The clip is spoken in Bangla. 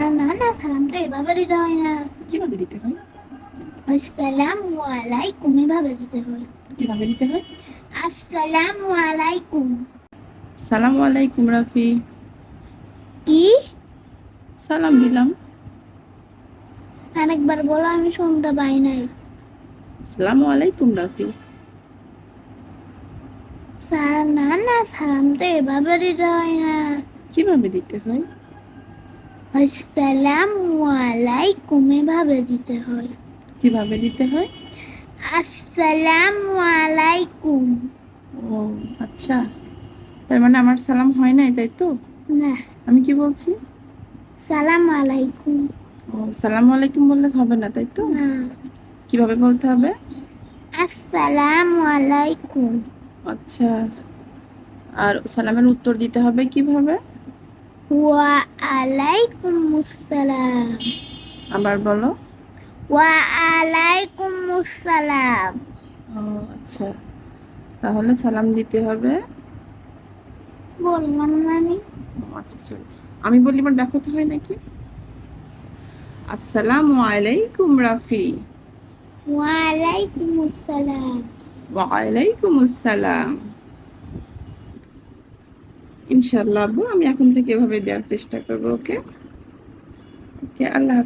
না না সালাম তো এভাবে দিতে হয় না। কীভাবে দিতে হয়? আসসালামু আলাইকুম এভাবে দিতে হয়। কীভাবে দিতে হয়? আসসালামু আলাইকুম। সালাম আলাইকুম রাফি। কি? সালাম দিলাম। আরেকবার বলো আমি শুনতে পাই নাই। সালাম আলাইকুম রাফি। না না সালাম তো এভাবে দিতে হয় না। কীভাবে দিতে হয়? আসসালামু আলাইকুম এভাবে দিতে হয়। কীভাবে দিতে হয়? আসসালামু আলাইকুম ও আচ্ছা। তার মানে আমার সালাম হয় নাই তাই তো? না। আমি কি বলছি? সালাম আলাইকুম ও সালাম আলাইকুম বললে হবে না তাই তো? না। কীভাবে বলতে হবে? আসসালামু আলাইকুম আচ্ছা। আর সালামের উত্তর দিতে হবে কীভাবে? ওয়া আলাইকুম আসসালাম আবার বলো। ওয়া আলাইকুম আসসালাম ও আচ্ছা। তাহলে সালাম দিতে হবে। বললাম আমি। আচ্ছা সরি আমি বলি দেখো তো হয় নাকি? আসসালামু আলাইকুম রাফি। ওয়া আলাইকুম আসসালাম ওয়ালাইকুম আসসালাম ইনশাল্লাহ আব্বু আমি এখন থেকে এভাবে দেওয়ার চেষ্টা করব ওকে ওকে আল্লাহ।